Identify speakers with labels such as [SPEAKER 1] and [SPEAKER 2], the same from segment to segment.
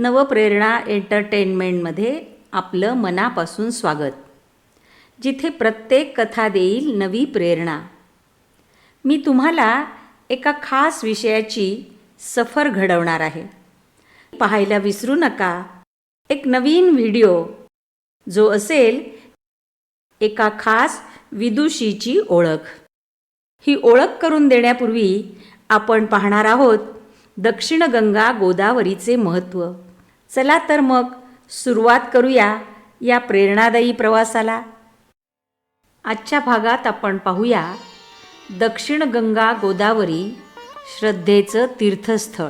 [SPEAKER 1] नवप्रेरणा एंटरटेनमेंटमध्ये आपलं मनापासून स्वागत. जिथे प्रत्येक कथा देईल नवी प्रेरणा. मी तुम्हाला एका खास विषयाची सफर घडवणार आहे. पाहायला विसरू नका. एक नवीन व्हिडिओ जो असेल एका खास विदुषीची ओळख. ही ओळख करून देण्यापूर्वी आपण पाहणार आहोत दक्षिण गंगा गोदावरीचे महत्त्व. चला तर मग सुरुवात करूया या प्रेरणादायी प्रवासाला. आजच्या भागात आपण पाहूया दक्षिण गंगा गोदावरी श्रद्धेचं तीर्थस्थळ.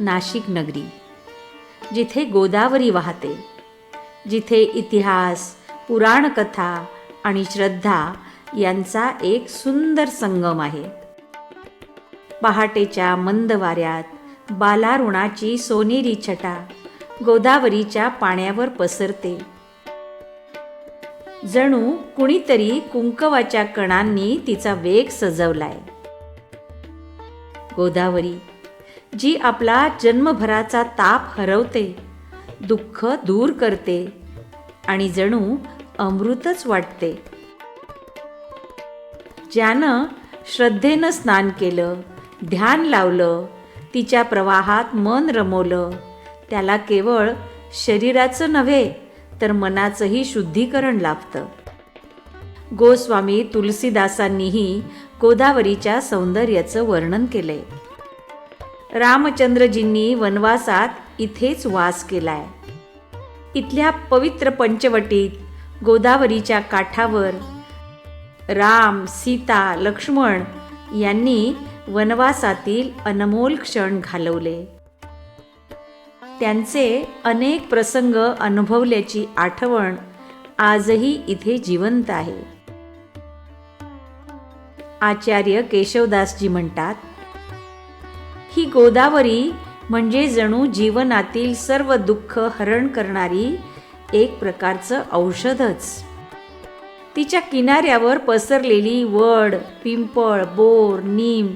[SPEAKER 1] नाशिक नगरी जिथे गोदावरी वाहते जिथे इतिहास पुराणकथा आणि श्रद्धा यांचा एक सुंदर संगम आहे. पहाटेच्या मंद वाऱ्यात बालारुणाची सोनेरी छटा गोदावरीच्या पाण्यावर पसरते. जणू कुणीतरी कुंकवाच्या कणांनी तिचा वेग सजवलाय. गोदावरी जी आपला जन्मभराचा ताप हरवते दुःख दूर करते आणि जणू अमृतच वाटते. ज्यानं श्रद्धेनं स्नान केलं ध्यान लावलं तिच्या प्रवाहात मन रमवलं. त्याला केवळ शरीराचं नव्हे तर मनाचंही शुद्धीकरण लाभतं. गोस्वामी तुलसीदासांनीही गोदावरीच्या सौंदर्याचं वर्णन केलंय. रामचंद्रजींनी वनवासात इथेच वास केलाय. इथल्या पवित्र पंचवटीत गोदावरीच्या काठावर राम सीता लक्ष्मण यांनी वनवासातील अनमोल क्षण घालवले. त्यांचे अनेक प्रसंग अनुभवल्याची आठवण आजही इथे जिवंत आहे. आचार्य केशवदासजी म्हणतात ही गोदावरी म्हणजे जणू जीवनातील सर्व दुःख हरण करणारी एक प्रकारचं औषधच. तिच्या किनाऱ्यावर पसरलेली वड पिंपळ बोर नीम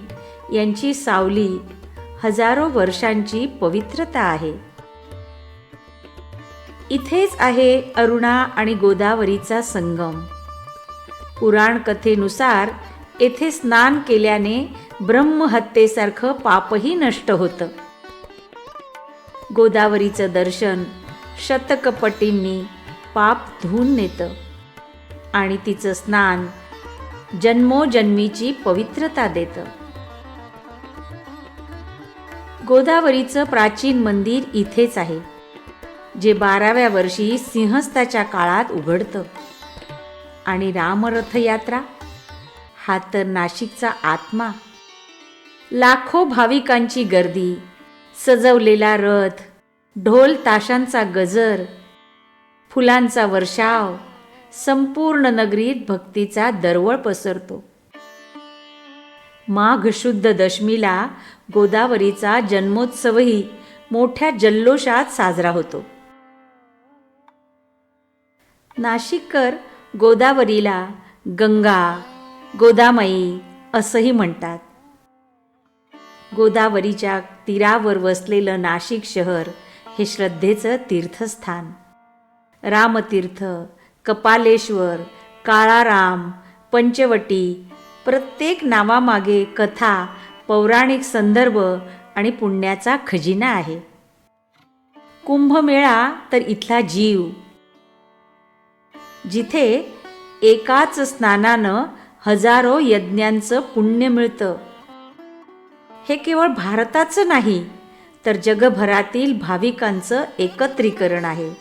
[SPEAKER 1] यांची सावली हजारो वर्षांची पवित्रता आहे. इथेच आहे अरुणा आणि गोदावरीचा संगम. पुराण कथेनुसार येथे स्नान केल्याने ब्रह्महत्येसारखं पापही नष्ट होतं. गोदावरीचं दर्शन शतकपटींनी पाप धुवून नेतं आणि तिचं स्नान जन्मोजन्मीची पवित्रता देतं. गोदावरीचं प्राचीन मंदिर इथेच आहे जे बाराव्या वर्षी सिंहस्थाच्या काळात उघडतं. आणि रामरथयात्रा हा तर नाशिकचा आत्मा. लाखो भाविकांची गर्दी सजवलेला रथ ढोल ताशांचा गजर फुलांचा वर्षाव संपूर्ण नगरीत भक्तीचा दरवळ पसरतो. माघ शुद्ध दशमीला गोदावरीचा जन्मोत्सवही मोठ्या जल्लोषात साजरा होतो. नाशिककर गोदावरीला गंगा गोदामाई असंही म्हणतात. गोदावरीच्या तीरावर वसलेलं नाशिक शहर हे श्रद्धेचं तीर्थस्थान. रामतीर्थ कपालेश्वर काळाराम पंचवटी प्रत्येक नावामागे कथा पौराणिक संदर्भ आणि पुण्याचा खजिना आहे. कुंभमेळा तर इथला जीव. जिथे एकाच स्नानानं हजारो यज्ञांचं पुण्य मिळतं. हे केवळ भारताचं नाही तर जगभरातील भाविकांचं एकत्रीकरण आहे.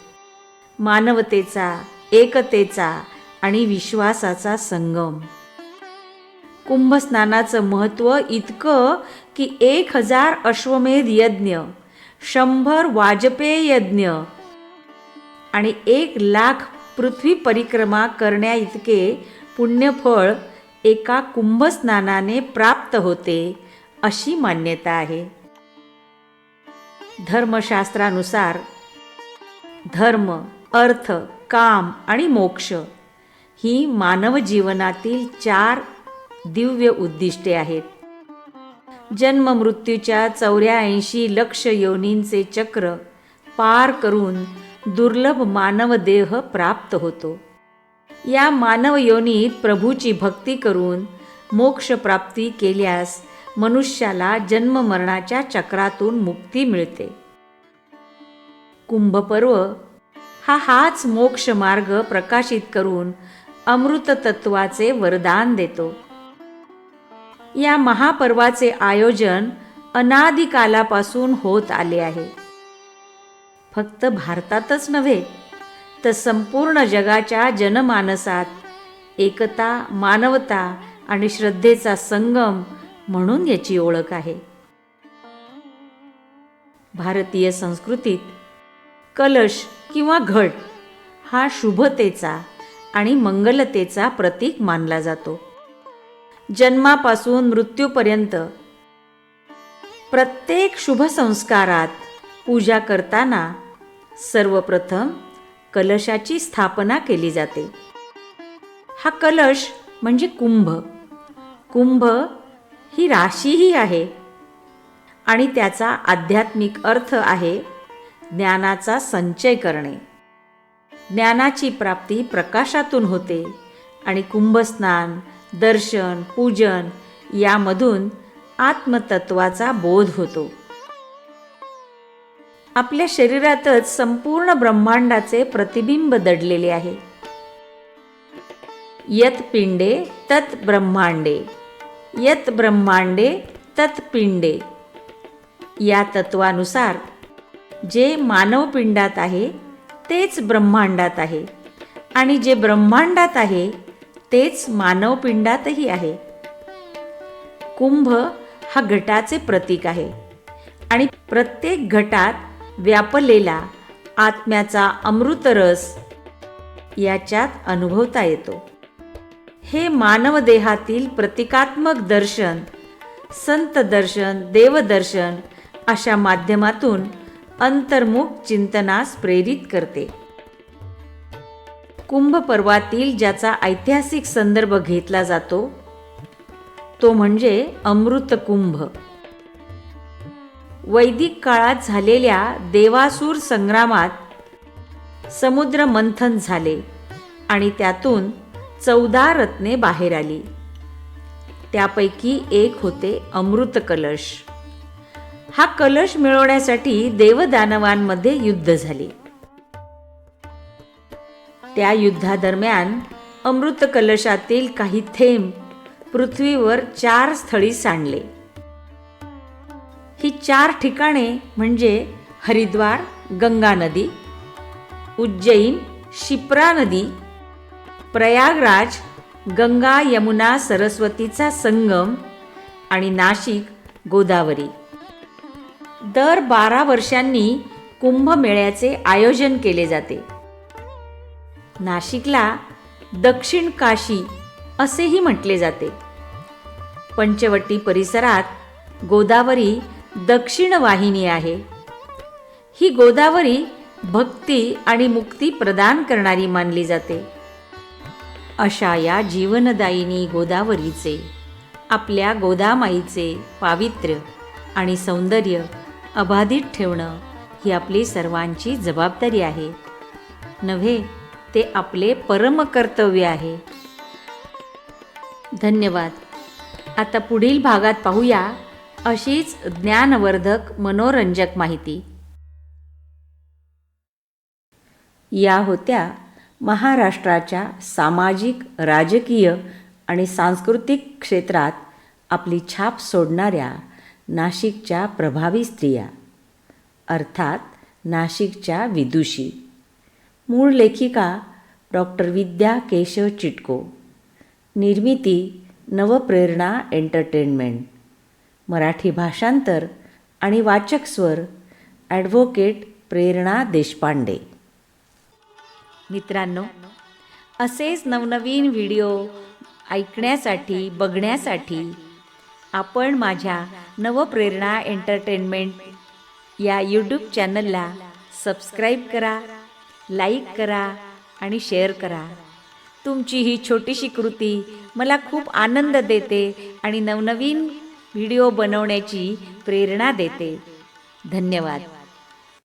[SPEAKER 1] मानवतेचा एकतेचा आणि विश्वासाचा संगम. कुंभस्नानाचं महत्त्व इतकं की एक हजार अश्वमेध यज्ञ शंभर वाजपेय यज्ञ आणि एक लाख पृथ्वी परिक्रमा करण्या इतके पुण्यफळ एका कुंभस्नानाने प्राप्त होते अशी मान्यता आहे. धर्मशास्त्रानुसार धर्म अर्थ काम आणि मोक्ष ही मानव जीवनातील चार दिव्य उद्दिष्टे आहेत. जन्म मृत्यूच्या चौऱ्याऐंशी लक्ष योनींचे चक्र पार करून दुर्लभ मानव देह प्राप्त होतो. या मानव योनीत प्रभूची भक्ती करून मोक्षप्राप्ती केल्यास मनुष्याला जन्ममरणाच्या चक्रातून मुक्ती मिळते. कुंभपर्व हा हाच मोक्ष मार्ग प्रकाशित करून अमृत तत्वाचे वरदान देतो. या महापर्वाचे आयोजन अनादिकालापासून होत आले आहे. फक्त भारतातच नव्हे तर संपूर्ण जगाच्या जनमानसात एकता मानवता आणि श्रद्धेचा संगम म्हणून याची ओळख आहे. भारतीय संस्कृतीत कलश किंवा घट हा शुभतेचा आणि मंगलतेचा प्रतीक मानला जातो. जन्मापासून मृत्यूपर्यंत. प्रत्येक शुभ संस्कारात पूजा करताना सर्वप्रथम कलशाची स्थापना केली जाते. हा कलश म्हणजे कुंभ. कुंभ ही राशीही आहे आणि त्याचा आध्यात्मिक अर्थ आहे ज्ञानाचा संचय करणे. ज्ञानाची प्राप्ती प्रकाशातून होते आणि कुंभस्नान दर्शन पूजन यामधून आत्मतत्वाचा बोध होतो. आपल्या शरीरातच संपूर्ण ब्रह्मांडाचे प्रतिबिंब दडलेले आहे. यत पिंडे तत ब्रह्मांडे. यत ब्रह्मांडे तत पिंडे. या तत्वानुसार जे मानव पिंडात आहे तेच ब्रह्मांडात आहे. आणि जे ब्रह्मांडात आहे तेच मानवपिंडातही आहे. कुंभ हा घटाचे प्रतीक आहे. आणि प्रत्येक घटात व्यापलेला आत्म्याचा अमृतरस याच्यात अनुभवता येतो. हे मानवदेहातील प्रतिकात्मक दर्शन संत दर्शन देवदर्शन अशा माध्यमातून अंतर्मुख चिंतनास प्रेरित करते. कुंभ पर्वातील ज्याचा ऐतिहासिक संदर्भ घेतला जातो तो म्हणजे अमृत कुंभ वैदिक काळात झालेल्या देवासूर संग्रामात समुद्र मंथन झाले आणि त्यातून चौदा रत्ने बाहेर आली. त्यापैकी एक होते अमृत कलश हा कलश मिळवण्यासाठी देवदानवांमध्ये युद्ध झाले. त्या युद्धादरम्यान अमृत कलशातील काही थेंब पृथ्वीवर चार स्थळी सांडले. ही चार ठिकाणे म्हणजे हरिद्वार गंगा नदी उज्जैन शिप्रा नदी प्रयागराज गंगा यमुना सरस्वतीचा संगम आणि नाशिक गोदावरी. दर बारा वर्षांनी कुंभमेळ्याचे आयोजन केले जाते. नाशिकला दक्षिण काशी असेही म्हटले जाते. पंचवटी परिसरात गोदावरी दक्षिण वाहिनी आहे. ही गोदावरी भक्ती आणि मुक्ती प्रदान करणारी मानली जाते. अशा या जीवनदायिनी गोदावरीचे आपल्या गोदामाईचे पावित्र्य आणि सौंदर्य अबाधित ठेवणं ही आपली सर्वांची जबाबदारी आहे. नव्हे? ते आपले परमकर्तव्य आहे. धन्यवाद. आता पुढील भागात पाहूया अशीच ज्ञानवर्धक मनोरंजक माहिती. या होत्या महाराष्ट्राच्या सामाजिक राजकीय आणि सांस्कृतिक क्षेत्रात आपली छाप सोडणाऱ्या नाशिकच्या प्रभावी स्त्रिया. अर्थात नाशिकच्या विदुषी. मूळ लेखिका डॉक्टर विद्या केशव चिटको. निर्मिती नवप्रेरणा एंटरटेनमेंट. मराठी भाषांतर आणि वाचक स्वर ॲडव्होकेट प्रेरणा देशपांडे. मित्रांनो असेच नवनवीन व्हिडिओ ऐकण्यासाठी बघण्यासाठी आपण माझ्या नवप्रेरणा एंटरटेनमेंट या यूट्यूब चॅनलला सबस्क्राईब करा लाईक करा आणि शेअर करा. तुमची ही छोटीशी कृती मला खूप आनंद देते आणि नवनवीन व्हिडिओ बनवण्याची प्रेरणा देते. धन्यवाद.